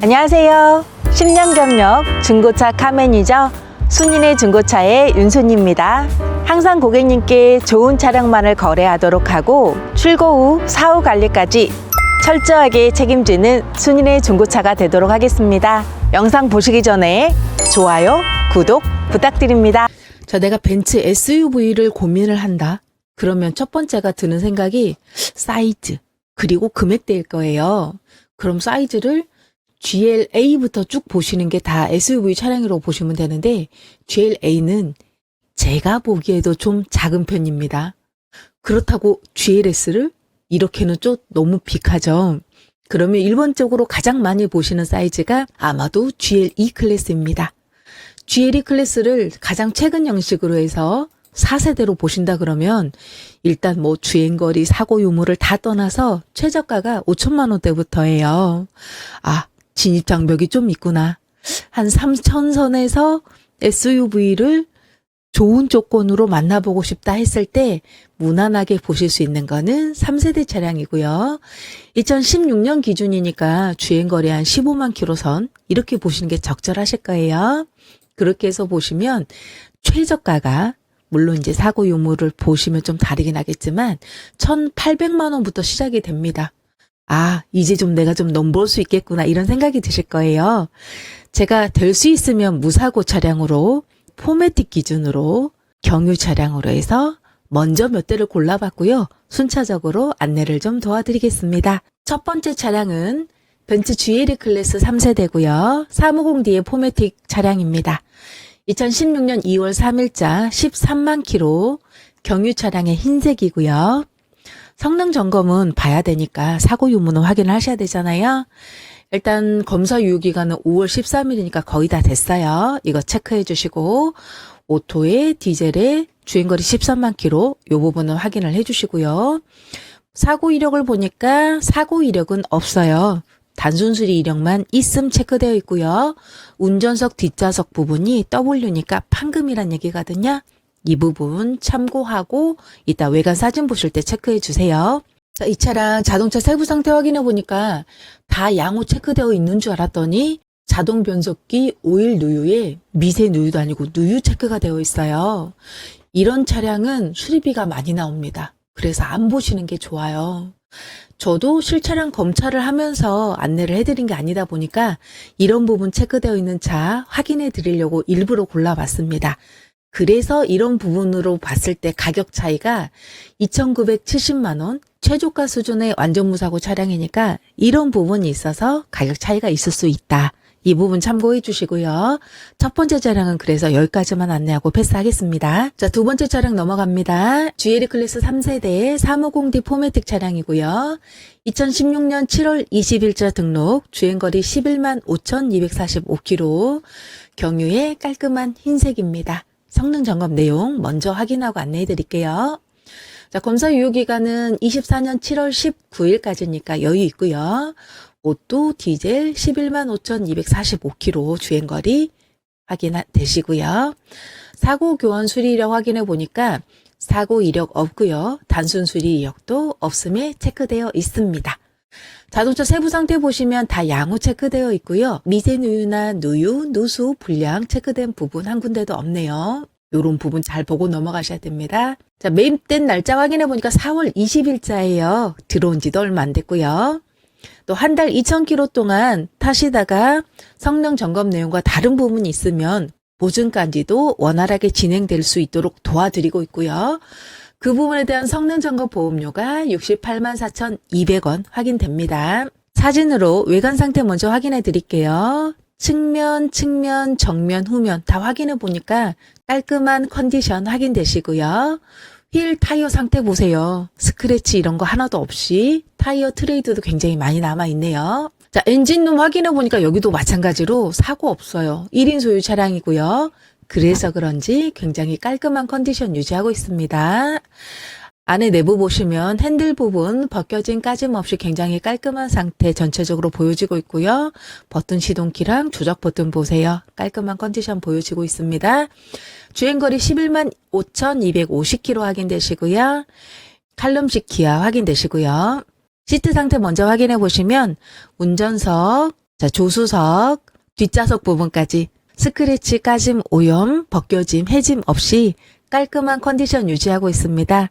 안녕하세요. 10년 경력 중고차 카매니저 순인의 중고차의 윤순입니다. 항상 고객님께 좋은 차량만을 거래하도록 하고 출고 후 사후 관리까지 철저하게 책임지는 순인의 중고차가 되도록 하겠습니다. 영상 보시기 전에 좋아요, 구독 부탁드립니다. 자, 내가 벤츠 SUV를 고민을 한다. 그러면 첫 번째가 드는 생각이 사이즈, 그리고 금액대일 거예요. 그럼 사이즈를 GLA부터 쭉 보시는 게 다 SUV 차량으로 보시면 되는데, GLA는 제가 보기에도 좀 작은 편입니다. 그렇다고 GLS를 이렇게는 좀 너무 빅하죠. 그러면 일본적으로 가장 많이 보시는 사이즈가 아마도 GLE 클래스입니다. GLE 클래스를 가장 최근 형식으로 해서 4세대로 보신다 그러면 일단 뭐 주행거리, 사고 유무를 다 떠나서 최저가가 5천만 원대부터예요. 아, 진입 장벽이 좀 있구나. 한 3천 선에서 SUV를 좋은 조건으로 만나보고 싶다 했을 때 무난하게 보실 수 있는 거는 3세대 차량이고요. 2016년 기준이니까 주행거리 한 15만 킬로선 이렇게 보시는 게 적절하실 거예요. 그렇게 해서 보시면 최저가가 물론 이제 사고 유무를 보시면 좀 다르긴 하겠지만 1,800만 원부터 시작이 됩니다. 아, 이제 좀 내가 좀 넘볼 수 있겠구나 이런 생각이 드실 거예요. 제가 될 수 있으면 무사고 차량으로 포매틱 기준으로 경유 차량으로 해서 먼저 몇 대를 골라봤고요. 순차적으로 안내를 좀 도와드리겠습니다. 첫 번째 차량은 벤츠 GLE 클래스 3세대고요. 350D의 포매틱 차량입니다. 2016년 2월 3일자 13만 킬로 경유 차량의 흰색이고요. 성능 점검은 봐야 되니까 사고 유무는 확인을 하셔야 되잖아요. 일단 검사 유효 기간은 5월 13일이니까 거의 다 됐어요. 이거 체크해 주시고 오토에 디젤에 주행거리 13만 킬로 요 부분은 확인을 해 주시고요. 사고 이력을 보니까 사고 이력은 없어요. 단순 수리 이력만 있음 체크되어 있고요. 운전석 뒷좌석 부분이 W니까 판금이란 얘기거든요. 이 부분 참고하고 이따 외관 사진 보실 때 체크해 주세요. 자, 이 차량 자동차 세부 상태 확인해 보니까 다 양호 체크되어 있는 줄 알았더니 자동 변속기 오일 누유에 미세 누유도 아니고 누유 체크가 되어 있어요. 이런 차량은 수리비가 많이 나옵니다. 그래서 안 보시는 게 좋아요. 저도 실차량 검찰을 하면서 안내를 해드린 게 아니다 보니까 이런 부분 체크되어 있는 차 확인해 드리려고 일부러 골라봤습니다. 그래서 이런 부분으로 봤을 때 가격 차이가 2,970만 원, 최저가 수준의 완전 무사고 차량이니까 이런 부분이 있어서 가격 차이가 있을 수 있다. 이 부분 참고해 주시고요. 첫 번째 차량은 그래서 여기까지만 안내하고 패스하겠습니다. 자, 두 번째 차량 넘어갑니다. GLE 클래스 3세대 350D 포매틱 차량이고요. 2016년 7월 20일자 등록, 주행거리 11만 5,245km, 경유의 깔끔한 흰색입니다. 성능 점검 내용 먼저 확인하고 안내해 드릴게요. 자, 검사 유효 기간은 24년 7월 19일까지니까 여유 있고요. 옷도 디젤 11만 5,245km 주행거리 확인되시고요. 사고 교환 수리 이력 확인해 보니까 사고 이력 없고요. 단순 수리 이력도 없음에 체크되어 있습니다. 자동차 세부 상태 보시면 다 양호 체크되어 있고요. 미세 누유나 누유, 누수, 불량 체크된 부분 한 군데도 없네요. 요런 부분 잘 보고 넘어가셔야 됩니다. 자, 매입된 날짜 확인해 보니까 4월 20일자예요. 들어온 지도 얼마 안 됐고요. 또 한 달 2,000km 동안 타시다가 성능 점검 내용과 다른 부분이 있으면 보증까지도 원활하게 진행될 수 있도록 도와드리고 있고요. 그 부분에 대한 성능 점검 보험료가 68만 4,200원 확인됩니다. 사진으로 외관 상태 먼저 확인해 드릴게요. 측면, 측면, 정면, 후면 다 확인해 보니까 깔끔한 컨디션 확인되시고요. 휠 타이어 상태 보세요. 스크래치 이런 거 하나도 없이 타이어 트레이드도 굉장히 많이 남아 있네요. 자, 엔진룸 확인해 보니까 여기도 마찬가지로 사고 없어요. 1인 소유 차량이고요. 그래서 그런지 굉장히 깔끔한 컨디션 유지하고 있습니다. 안에 내부 보시면 핸들 부분 벗겨진 까짐 없이 굉장히 깔끔한 상태 전체적으로 보여지고 있고요. 버튼 시동키랑 조작 버튼 보세요. 깔끔한 컨디션 보여지고 있습니다. 주행거리 11만 5,250km 확인되시고요. 칼럼식 기아 확인되시고요. 시트 상태 먼저 확인해 보시면 운전석, 자, 조수석, 뒷좌석 부분까지 스크래치, 까짐, 오염, 벗겨짐, 해짐 없이 깔끔한 컨디션 유지하고 있습니다.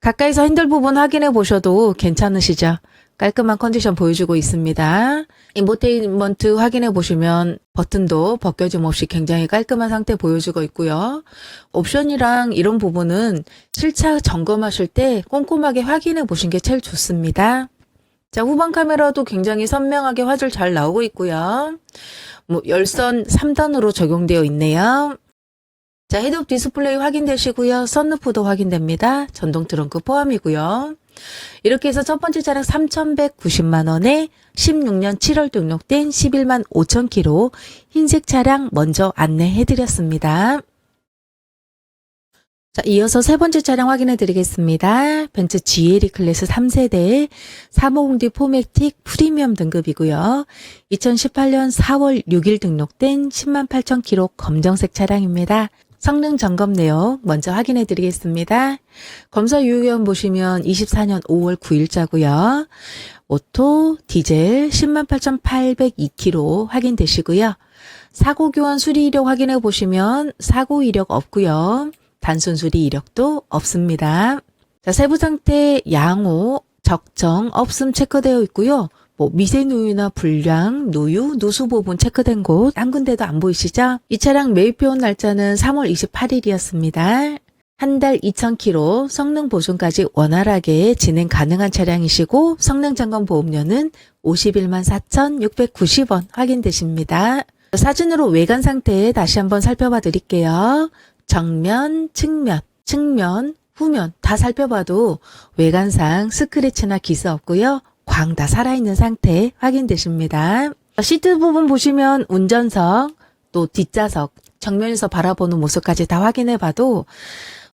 가까이서 핸들 부분 확인해 보셔도 괜찮으시죠? 깔끔한 컨디션 보여주고 있습니다. 인포테인먼트 확인해 보시면 버튼도 벗겨짐 없이 굉장히 깔끔한 상태 보여주고 있고요. 옵션이랑 이런 부분은 실차 점검하실 때 꼼꼼하게 확인해 보신 게 제일 좋습니다. 자, 후방 카메라도 굉장히 선명하게 화질 잘 나오고 있고요. 뭐 열선 3단으로 적용되어 있네요. 자, 헤드업 디스플레이 확인되시고요. 썬루프도 확인됩니다. 전동 트렁크 포함이고요. 이렇게 해서 첫 번째 차량 3,190만 원에 16년 7월 등록된 11만 5천 킬로 흰색 차량 먼저 안내해 드렸습니다. 자, 이어서 세 번째 차량 확인해 드리겠습니다. 벤츠 GLE 클래스 3세대 350D 포매틱 프리미엄 등급이고요. 2018년 4월 6일 등록된 10만 8천 킬로 검정색 차량입니다. 성능 점검 내용 먼저 확인해 드리겠습니다. 검사 유효기간 보시면 24년 5월 9일자고요. 오토, 디젤 10만 8,802km 확인되시고요. 사고 교환 수리 이력 확인해 보시면 사고 이력 없고요. 단순 수리 이력도 없습니다. 자, 세부 상태 양호, 적정, 없음 체크되어 있고요. 뭐 미세 누유나 불량, 누유, 누수 부분 체크된 곳 한 군데도 안 보이시죠? 이 차량 매입해 온 날짜는 3월 28일이었습니다. 한 달 2,000km 성능 보존까지 원활하게 진행 가능한 차량이시고 성능 점검 보험료는 51만 4,690원 확인되십니다. 사진으로 외관 상태 다시 한번 살펴봐 드릴게요. 정면, 측면, 측면, 후면 다 살펴봐도 외관상 스크래치나 기스 없고요. 광 다 살아있는 상태 확인되십니다. 시트 부분 보시면 운전석, 또 뒷좌석, 정면에서 바라보는 모습까지 다 확인해 봐도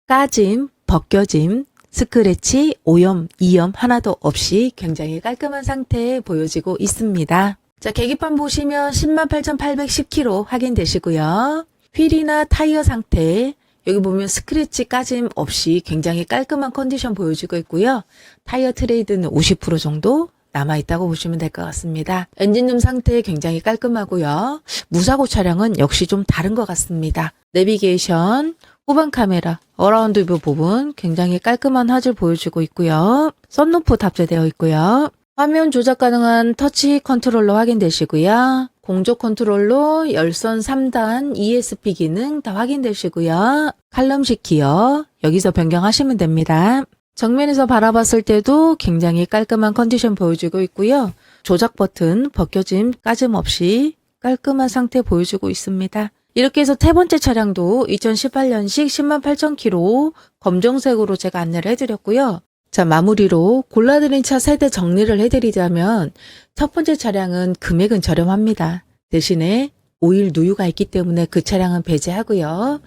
까짐, 벗겨짐, 스크래치, 오염, 이염 하나도 없이 굉장히 깔끔한 상태 보여지고 있습니다. 자, 계기판 보시면 108,810km 확인되시고요. 휠이나 타이어 상태, 여기 보면 스크래치 까짐 없이 굉장히 깔끔한 컨디션 보여지고 있고요. 타이어 트레이드는 50% 정도 남아있다고 보시면 될 것 같습니다. 엔진룸 상태 굉장히 깔끔하고요. 무사고 차량은 역시 좀 다른 것 같습니다. 내비게이션, 후방 카메라, 어라운드 뷰 부분 굉장히 깔끔한 화질 보여주고 있고요. 썬루프 탑재되어 있고요. 화면 조작 가능한 터치 컨트롤러 확인되시고요. 공조 컨트롤로 열선 3단 ESP 기능 다 확인되시고요. 칼럼식 기어 여기서 변경하시면 됩니다. 정면에서 바라봤을 때도 굉장히 깔끔한 컨디션 보여주고 있고요. 조작 버튼 벗겨짐 까짐 없이 깔끔한 상태 보여주고 있습니다. 이렇게 해서 세 번째 차량도 2018년식 10만 8천 킬로 검정색으로 제가 안내를 해드렸고요. 자, 마무리로 골라드린 차 세대 정리를 해드리자면 첫 번째 차량은 금액은 저렴합니다. 대신에 오일 누유가 있기 때문에 그 차량은 배제하고요.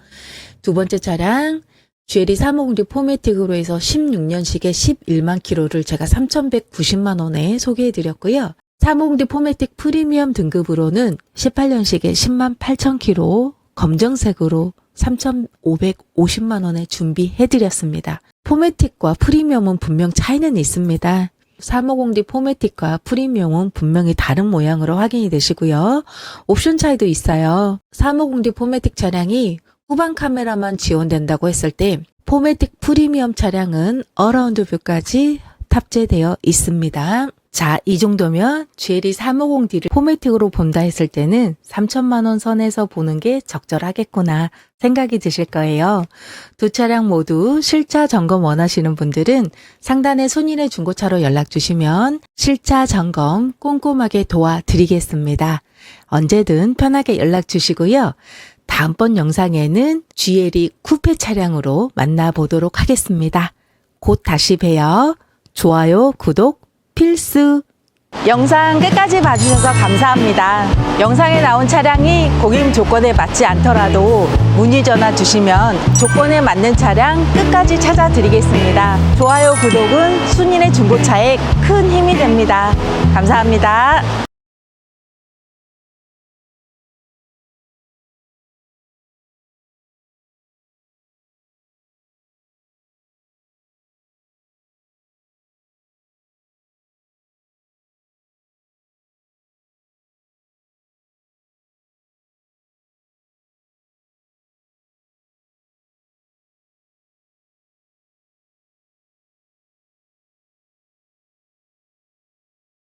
두 번째 차량 GLE 350D 포매틱으로 해서 16년식에 11만 킬로를 제가 3,190만 원에 소개해 드렸고요. 350D 포매틱 프리미엄 등급으로는 18년식에 10만 8천 킬로 검정색으로 3,550만 원에 준비해 드렸습니다. 포매틱과 프리미엄은 분명 차이는 있습니다. 350D 포매틱과 프리미엄은 분명히 다른 모양으로 확인이 되시고요. 옵션 차이도 있어요. 350D 포매틱 차량이 후방 카메라만 지원된다고 했을 때 포매틱 프리미엄 차량은 어라운드 뷰까지 탑재되어 있습니다. 자, 이 정도면 GLE 350D를 포매틱으로 본다 했을 때는 3천만 원 선에서 보는 게 적절하겠구나 생각이 드실 거예요. 두 차량 모두 실차 점검 원하시는 분들은 상단에 손인의 중고차로 연락 주시면 실차 점검 꼼꼼하게 도와드리겠습니다. 언제든 편하게 연락 주시고요. 다음번 영상에는 GLE 쿠페 차량으로 만나보도록 하겠습니다. 곧 다시 봬요. 좋아요, 구독 필수. 영상 끝까지 봐주셔서 감사합니다. 영상에 나온 차량이 고객님 조건에 맞지 않더라도 문의 전화 주시면 조건에 맞는 차량 끝까지 찾아드리겠습니다. 좋아요, 구독은 순인의 중고차에 큰 힘이 됩니다. 감사합니다.